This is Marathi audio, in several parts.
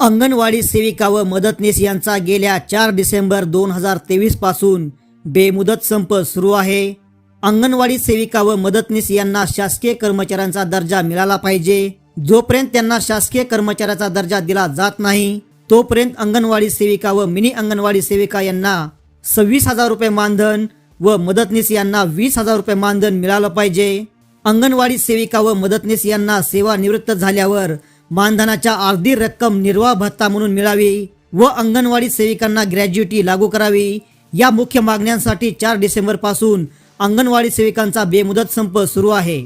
अंगणवाडी सेविका व मदतनीस यांचा गेल्या चार डिसेंबर दोन हजार तेवीसपासून बेमुदत संप सुरू आहे. अंगणवाडी सेविका व मदतनीस यांना शासकीय कर्मचाऱ्यांचा दर्जा मिळाला पाहिजे. जोपर्यंत त्यांना शासकीय कर्मचाऱ्याचा दर्जा दिला जात नाही तोपर्यंत अंगणवाडी सेविका व मिनी अंगणवाडी सेविका यांना सव्वीस हजार रुपये मानधन व मदतनीस यांना वीस हजार रुपये मानधन मिळालं पाहिजे. अंगणवाडी सेविका व मदतनीस यांना सेवानिवृत्त झाल्यावर मानधनाच्या अर्धी रक्कम निर्वाह भत्ता म्हणून मिळावी व अंगणवाडी सेविकांना ग्रॅज्युटी लागू करावी या मुख्य मागण्यांसाठी चार डिसेंबरपासून अंगणवाडी सेविकांचा बेमुदत संप सुरू आहे.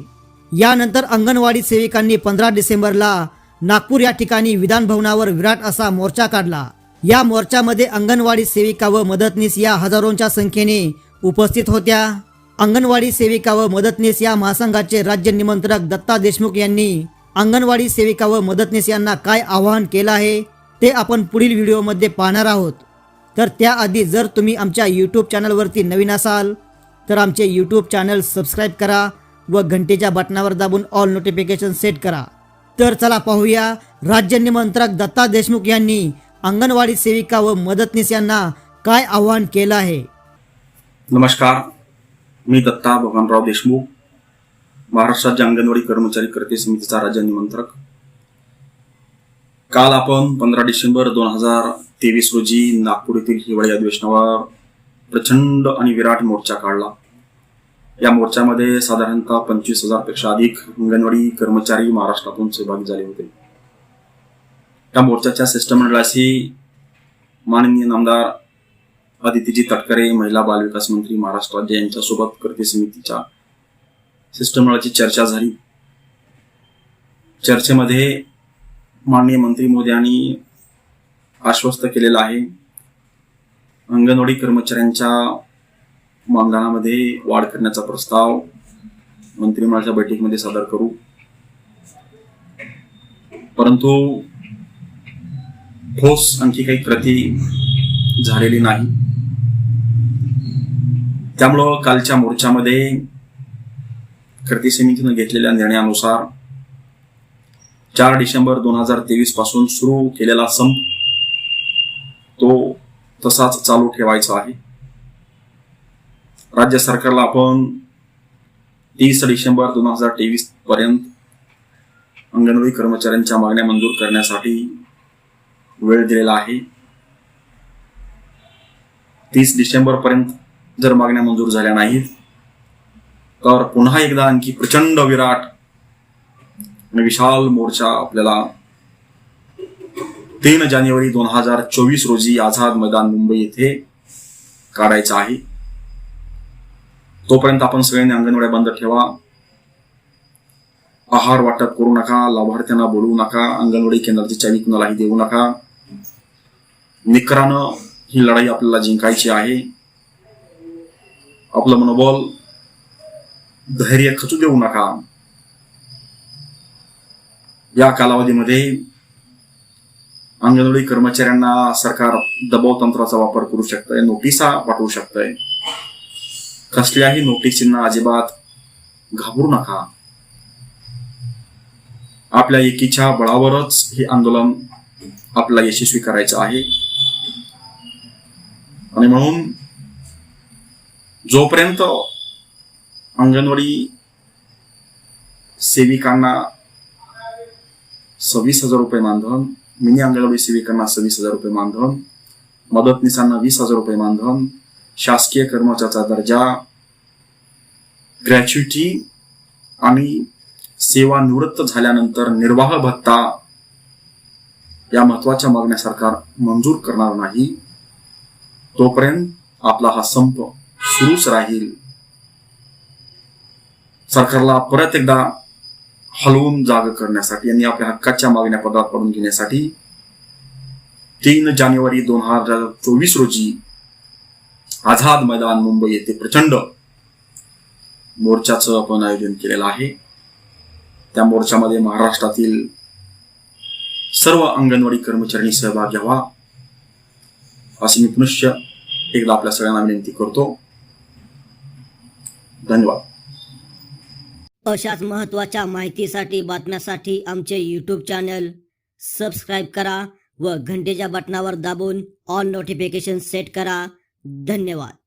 यानंतर अंगणवाडी सेविकांनी पंधरा डिसेंबरला नागपूर या ठिकाणी विधान भवनावर विराट असा मोर्चा काढला. या मोर्चामध्ये अंगणवाडी सेविका व मदतनीस या हजारोंच्या संख्येने उपस्थित होत्या. अंगणवाडी सेविका व मदतनीस या महासंघाचे राज्य निमंत्रक दत्ता देशमुख यांनी अंगणवाडी सेविका व मदतनीस यांना काय आवाहन केलं आहे ते आपण पुढील व्हिडिओमध्ये पाहणार आहोत. तर त्याआधी जर तुम्ही आमच्या यूट्यूब चॅनलवरती नवीन असाल तर आमचे यूट्यूब चॅनल सबस्क्राईब करा व घंटेच्या बटनावर दाबून ऑल नोटिफिकेशन सेट करा. तर चला पाहूया राज्य निमंत्रक दत्ता देशमुख यांनी अंगणवाडी सेविका व मदतनीस यांना काय आवाहन केलं आहे? नमस्कार मी दत्ता भगवानराव देशमुख. महाराष्ट्राच्या अंगणवाडी कर्मचारी कर्ते समितीचा राज्य निमंत्रक. काल आपण पंधरा डिसेंबर दोन हजार तेवीस रोजी नागपूर येथील हिवाळी अधिवेशनावर प्रचंड आणि विराट मोर्चा काढला. या मोर्चामध्ये साधारणतः पंचवीस हजारपेक्षा अधिक अंगणवाडी कर्मचारी महाराष्ट्रातून सहभागी झाले होते. या मोर्चाच्या शिष्टमंडळाशी माननीय नामदार अदितीजी तटकरे महिला बालविकास मंत्री महाराष्ट्र राज्य यांच्यासोबत कृती समितीच्या शिष्टमंडळाची चर्चा झाली. चर्चेमध्ये माननीय मंत्री मोदयांनी आश्वस्त केलेलं आहे. अंगणवाडी कर्मचाऱ्यांच्या मानधनामध्ये वाढ करण्याचा प्रस्ताव मंत्रिमंडळाच्या बैठकीमध्ये सादर करू. परंतु ठोस आणखी काही कृती झालेली नाही. त्यामुळं कालच्या मोर्चामध्ये कृती समितीनं घेतलेल्या निर्णयानुसार चार डिसेंबर दोन हजार तेवीसपासून सुरू केलेला संप तो तसाच चालू ठेवायचा आहे. राज्य सरकारला आपण तीस डिसेंबर दोन हजार तेवीस पर्यंत अंगणवाडी कर्मचाऱ्यांच्या मागण्या मंजूर करण्यासाठी वेळ दिलेला आहे. तीस डिसेंबर पर्यंत जर मागण्या मंजूर झाल्या नाहीत तर पुन्हा एकदा आणखी प्रचंड विराट आणि विशाल मोर्चा आपल्याला तीन जानेवारी दोन हजार चोवीस रोजी आझाद मैदान मुंबई येथे काढायचा आहे. तोपर्यंत आपण सगळ्यांनी अंगणवाड्या बंद ठेवा. आहार वाटप करू नका लाभार्थ्यांना बोलवू नका अंगणवाडी केंद्राची चावी कुणालाही देऊ नका. निकरानं ही लढाई आपल्याला जिंकायची आहे. आपलं मनोबल धैर्य खचू देऊ नका. या कालावधीमध्ये अंगणवाडी कर्मचाऱ्यांना सरकार दबाव तंत्राचा वापर करू शकतंय नोटिसा पाठवू शकतंय. कसल्याही नोटिसींना अजिबात घाबरू नका. आपल्या एकीच्या बळावरच हे आंदोलन आपल्याला यशस्वी करायचं आहे. आणि म्हणून जोपर्यंत अंगणवाडी सेविकांना सव्वीस हजार रुपये मानधन मिनी अंगणवाडी सेविकांना सव्वीस हजार रुपये मानधन मदतनीसांना वीस हजार रुपये मानधन शासकीय कर्मचाऱ्याचा दर्जा ग्रॅच्युटी आणि सेवानिवृत्त झाल्यानंतर निर्वाह भत्ता या महत्त्वाच्या मागण्या सरकार मंजूर करणार नाही. तोपर्यंत आपला हा संप सुरूच राहील. सरकारला परत एकदा हलवून जाग करण्यासाठी आणि आपल्या हक्काच्या मागण्या पदात पडून घेण्यासाठी तीन जानेवारी दोन हजार चोवीस रोजी आझाद मैदान मुंबई येथे प्रचंड मोर्चाचं आपण आयोजन केलेलं आहे. त्या मोर्चामध्ये महाराष्ट्रातील सर्व अंगणवाडी कर्मचाऱ्यांनी सहभाग घ्यावा अशी मी पुनश्च एकदा आपल्या सगळ्यांना विनंती करतो. धन्यवाद. अशाच महत्त्वाच्या माहितीसाठी बातम्यासाठी आमचे यूट्यूब चॅनल सबस्क्राईब करा व घंटेच्या बटनावर दाबून ऑल नोटिफिकेशन सेट करा. धन्यवाद.